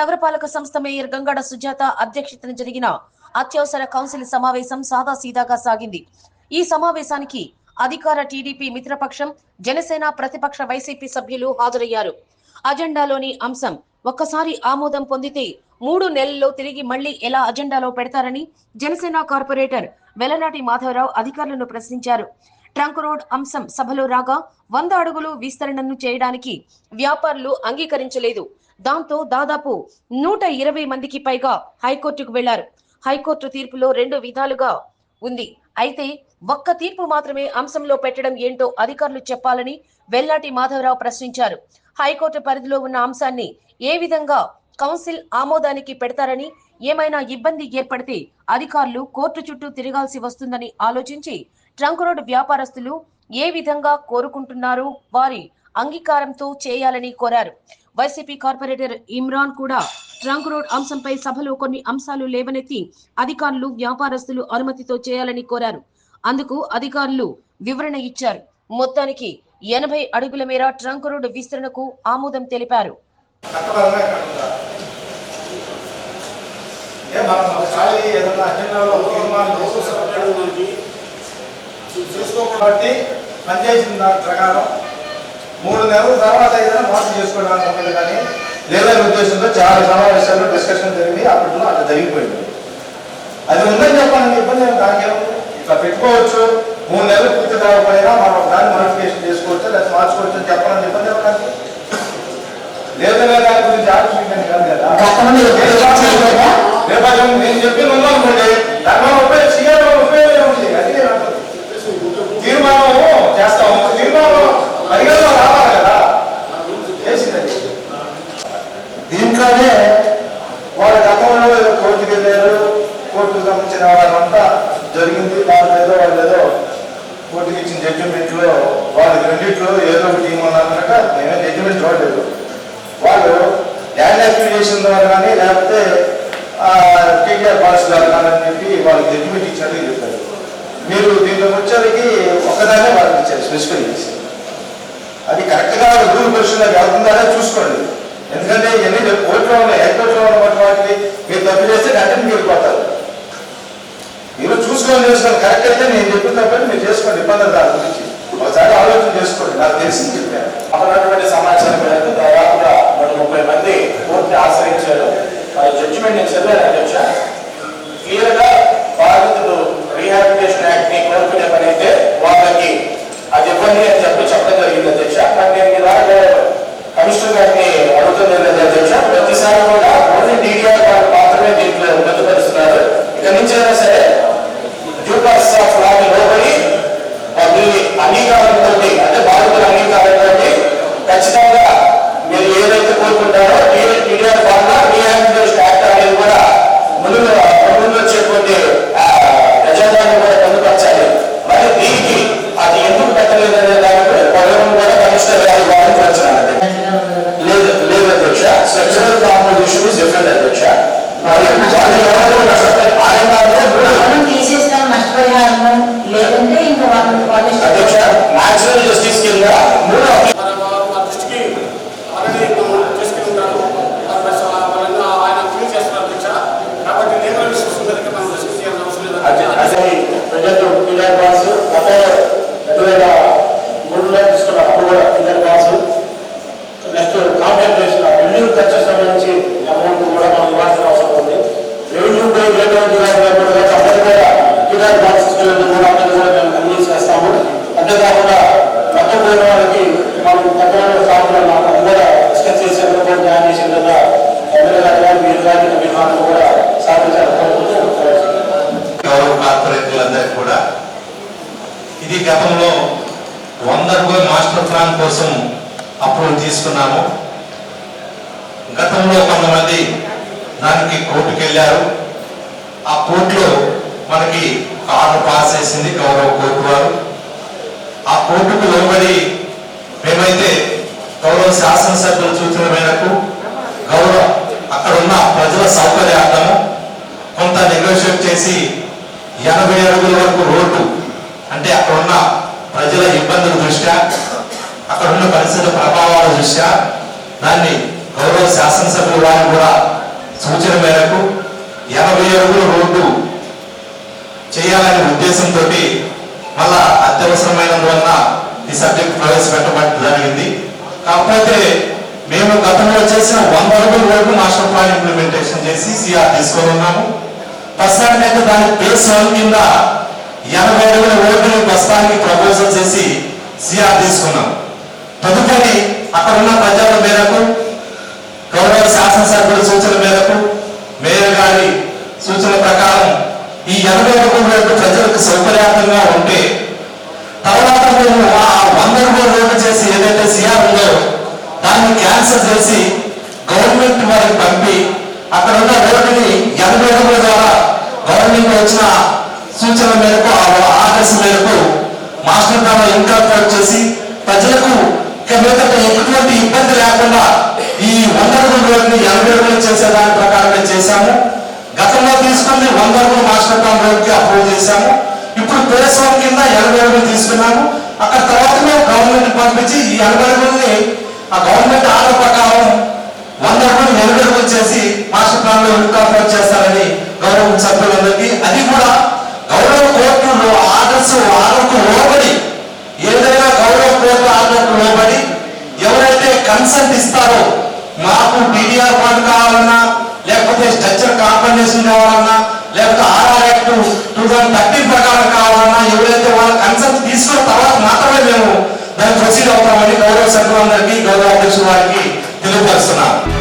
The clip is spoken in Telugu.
నగరపాలక సంస్థ మేయర్ గంగాడ సుజాత అధ్యక్షతన జరిగిన అత్యవసర కౌన్సిల్ సమావేశం సాదాసీదాగా సాగింది. ఈ సమావేశానికి అధికార టీడీపీ మిత్రపక్షం జనసేన ప్రతిపక్ష వైసీపీ సభ్యులు హాజరయ్యారు. అజెండాలోని అంశం ఒక్కసారి ఆమోదం పొందితే మూడు నెలల్లో తిరిగి మళ్ళీ ఎలా అజెండాలో పెడతారని జనసేన కార్పొరేటర్ వెలనాటి మాధవరావు అధికారులను ప్రశ్నించారు. ట్రంక్ రోడ్ అంశం సభలో రాగా వంద అడుగులు విస్తరణను చేయడానికి వ్యాపారులు అంగీకరించలేదు. దాంతో దాదాపు నూట ఇరవై మందికి పైగా హైకోర్టుకు వెళ్ళారు. హైకోర్టు తీర్పులో రెండు విధాలుగా ఉంది. అయితే ఒక్క తీర్పు మాత్రమే అంశంలో పెట్టడం ఏంటో అధికారులు చెప్పాలని వెల్లాటి మాధవరావు ప్రశ్నించారు. హైకోర్టు పరిధిలో ఉన్న అంశాన్ని ఏ విధంగా కౌన్సిల్ ఆమోదానికి పెడతారని ఏమైనా ఇబ్బంది ఏర్పడితే అధికారులు కోర్టు చుట్టూ తిరగాల్సి వస్తుందని ఆలోచించి ట్రంక్ రోడ్ వ్యాపారస్తులు ఏ విధంగా కోరుకుంటున్నారు వారి అంగీకారంతో చేయాలని కోరారు. వైసీపీ కార్పొరేటర్ ఇమ్రాన్ కూడా ట్రంక్ రోడ్ అంశంపై సభలో కొన్ని అంశాలు లేవనెత్తి అధికారులు వ్యాపారస్తులు అనుమతితో చేయాలని కోరారు. అందుకు అధికారులు వివరణ ఇచ్చారు. మొత్తానికి ఎనభై అడుగుల మేర ట్రంక్ రోడ్ విస్తరణకు ఆమోదం తెలిపారు. చూసుకోబట్టి పనిచేసిన దాని ప్రకారం మూడు నెలల తర్వాత ఏదైనా మార్పు చేసుకోవడానికి ఉంటుంది కానీ లేదనే ఉద్దేశంతో చాలా సమావేశాలు డిస్కషన్ జరిగి అప్పట్లో అట్లా జరిగిపోయింది. అది ఉందని చెప్పాలని ఇబ్బంది ఏమి. నాకేం ఇట్లా పెట్టుకోవచ్చు మూడు నెలలు పూర్తి కాకపోయినా మనం దాన్ని మోడిఫికేషన్ చేసుకోవచ్చు లేదా మార్చుకోవచ్చు అని చెప్పాలని ఇబ్బంది నాకు లేదనే దాని గురించి ఆలోచించండి కాదు కదా. నేను చెప్పిన దానివల్ల ఉపయోగం సీఎం ఉపయోగం ఉంది అది నేను అంటున్నాను. తీర్మానం చేస్తాము తీర్మానం పరిగణలో రావాలి కదా చేసిందండి దీంట్లోనే వాళ్ళ గతంలో ఏదో కోర్టుకి వెళ్ళారు కోర్టుకు సంబంధించిన వాళ్ళంతా జరిగింది. వాళ్ళు ఏదో వాళ్ళు ఏదో కోర్టుకి ఇచ్చిన జడ్జిమెంట్లో వాళ్ళకి క్రెడిట్లో ఏదో ఒక టీం ఉన్నారన్నట మేమే జడ్జిమెంట్ చూడలేదు. వాళ్ళు ల్యాండ్ అక్విజిషన్ ద్వారా కానీ లేకపోతే టీటీఆర్ పాలసీ ద్వారా కానీ అని చెప్పి వాళ్ళకి జడ్జిమెంట్ ఇచ్చినట్టు చెప్పారు. మీరు దీంట్లోకి వచ్చేసరికి ఒకదానే వాళ్ళకి ఇచ్చారు స్పెసిఫై చేసి అది కరెక్ట్గా రూల్ పొజిషన్లోకి వెళ్తుందా చూసుకోండి. ఎందుకంటే ఇవన్నీ మీరు చేసుకోండి కరెక్ట్ అయితే నేను చెప్పిన తప్పని మీరు చేసుకోండి. ఇబ్బంది దాని గురించి. ఒకసారి ఆలోచన చేసుకోండి. నాకు తెలిసి చెప్పాను. అప్పుడున్నటువంటి సమాచారం మేరకు దాదాపుగా నూట ముప్పై మంది కోర్టుని ఆశ్రయించారు. మరి జడ్జిమెంట్ నేను చదివాను అధ్యక్ష క్లియర్గా బాధితుడు రీహాబిలిటేషన్ యాక్ట్ని కోరుకునే పని అయితే వాళ్ళకి అది ఇవ్వండి అని చెప్పి చెప్పడం జరిగింది అధ్యక్ష కానీ నేను ఇలాగ కమిషనర్ గారిని అడుగుతుంది ఏంటంటే అధ్యక్ష ప్రతిసారి కూడా ఓన్లీ డీడీఆర్ వాళ్ళు మాత్రమే దీంట్లో పొందుపరుస్తున్నారు ఇక నుంచి అయినా సరే డ్యూ ప్రాసెస్ ఆఫ్ లాకి లోబడి మీ అంగీకారంతో అంటే బాధితుల అంగీకారంతో ఖచ్చితంగా మీరు ఏదైతే కోరుకుంటారో టీడీఆర్ వల్ల రీహాబిలిటేషన్ యాక్ట్ అనేది కూడా ముందు ముందు వచ్చేటువంటి ఆ, ఎజెండాని కూడా పొందుపరచాలి మరి దీనికి అది ఎందుకు పెట్టలేదు అనే దానిపై పలువురు కూడా కమిషనర్ గారి వారికి వచ్చినారు లేదు లేదు అధ్యక్ష స్ట్రక్చరల్ కాంపోజిషన్ ఇస్ డిఫరెంట్ అధ్యక్ష మరి వాళ్ళు ఎవరు కూడా ఆయన దాంట్లో కూడా మనం తీసేసిన నష్టపరిహారం లేదంటే ఇంకా వాళ్ళు అధ్యక్ష న్యాచురల్ జస్టిస్ కింద మూడు మన వారు మా దృష్టికి ఆల్రెడీ తీసుకుని ఉంటారు మరి స- వాళ్ళని ఆయన క్లీన్ చేస్తున్నారు అధ్యక్ష కాబట్టి లీగల్ ఇష్యూస్ ఉందని మనం డిస్కస్ చేయాల్సిన అవసరం లేదు అది అధ్యక్ష. అది ప్రజెంట్ పిల్లర్ బాక్స్ గత రెండు వేల మూడులో తీసుకున్న అప్పుడు కూడా pillar box next compensation building ఖర్చు సంబంధించి అమౌంట్ కూడా మనం ఇవ్వాల్సిన అవసరం ఉంది రెవెన్యూ పై రేటువంటి కూడా తప్పనిసరిగా పిల్లర్ బాక్స్ కూడా అందరూ కూడా మేము కంప్లీట్ చేస్తాము అంతేకాకుండా మొత్తం పోయిన వాళ్ళకి మనం తక్కువ సాగులో అది కూడా డిస్కస్ చేసి అందరూ జాయిన్ చేసిన విధంగా ఎమ్మెల్యే గారు కానీ మీరు కానీ నిర్మాణం కూడా సాధించాలి గౌరవ కార్పొరేటర్లందరికీ కూడా ఇది గతంలో వంద రూపాయల మాస్టర్ ప్లాన్ కోసం అప్రూవల్ తీసుకున్నాము. గతంలో కొంతమంది దానికి కోర్టుకు వెళ్ళారు ఆ కోర్టులో మనకి ఆర్డర్ పాస్ చేసింది గౌరవ కోర్టు వారు. ఆ కోర్టుకు లోబడి మేమైతే గౌరవ శాసనసభ్యుల సూచన మేరకు గౌరవ అక్కడ ఉన్న ప్రజల సౌకర్యార్థము కొంత నెగోషియేట్ చేసి ఎనభై అడుగుల వరకు రోడ్డు అంటే అక్కడ ఉన్న ప్రజల ఇబ్బందుల దృష్ట్యా అక్కడ ఉన్న పరిస్థితుల ప్రభావాల దృష్ట్యా దాన్ని గౌరవ శాసనసభ్యుల వారు కూడా సూచన మేరకు ఎనభై అడుగుల రోడ్డు చేయాలనే ఉద్దేశంతో మళ్ళా వలన ఈ సబ్జెక్ట్ ప్రవేశపెట్టబడి జరిగింది. కాకపోతే మేము గతంలో చేసిన వంద అడుగుల రోడ్డు మాస్టర్ ప్లాన్ ఇంప్లిమెంటేషన్ చేసి సిఆర్ తీసుకొని ఉన్నాము. అయితే దాని బేస్ వన్ కింద ఎనభై అడుగుల రోడ్డుని ప్రస్తుతానికి ప్రపోజల్ చేసి సిఆర్ తీసుకున్నాం. తదుపరి అక్కడ ఉన్న ప్రజల మేరకు గౌరవ శాసనసభ్యుల సూచన మేరకు మేయర్ గారి సూచన ప్రకారం ఈ ఎనభై అడుగుల రోడ్డు ప్రజలకు సౌకర్యార్థంగా ఉంటే తర్వాత మేము ఆ వంద రూపాయల రోడ్డు చేసి ఏదైతే సిఆర్ ఉందో దాన్ని క్యాన్సిల్ చేసి గవర్నమెంట్ వారికి పంపి అక్కడ ఉన్న రోడ్డుని ఎనభై రూపాయల ద్వారా గవర్నమెంట్ వచ్చిన సూచన మేరకు ఆ ఆదేశం మేరకు మాస్టర్ ప్లాన్ ఇన్కార్పొరేట్ చేసి ప్రజలకు ఎటువంటి ఇబ్బంది లేకుండా ఈ వంద రూపాయల రోడ్డుని ఎనభై రూపాయలు చేసేదానికి చేశాము. గతంలో తీసుకుంది వంద అడుగులు మాస్టర్ ప్లాన్ అప్రూవ్ చేశాము. ఇప్పుడు పేరస్వామి కింద ఎనభై అడుగులు తీసుకున్నాము. అక్కడ తర్వాత మేము గవర్నమెంట్ పంపించి ఈ ఎనభై అడుగుల్ని ఆ గవర్నమెంట్ ఆర్డర్ ప్రకారం వంద అడుగులు ఎనభై అడుగులు చేసి మాస్టర్ ప్లాన్లో ఇన్కార్పొరేట్ చేస్తారని గౌరవ సభ్యులందరికీ. అది కూడా గౌరవ కోర్టులో ఆర్డర్స్ ఆర్డర్కు లోబడి ఏదైనా గౌరవ కోర్టు ఆర్డర్కు లోబడి ఎవరైతే కన్సెంట్ ఇస్తారో మాకు డిడిఆర్ ఫండ్ కావాలన్నా స్ట్రక్చర్ కాంపన్సేషన్ కావాలన్నా లేకపోతే RR act two thousand thirteen ప్రకారం కావాలన్నా ఎవరైతే వాళ్ళ కన్సెప్ట్ తీసుకున్న తర్వాత మాత్రమే మేము దాన్ని ప్రొసీడ్ అవుతామని గౌరవ సభ్యులందరికీ గౌరవ అధ్యక్షుల వారికి తెలియపరుస్తున్నాను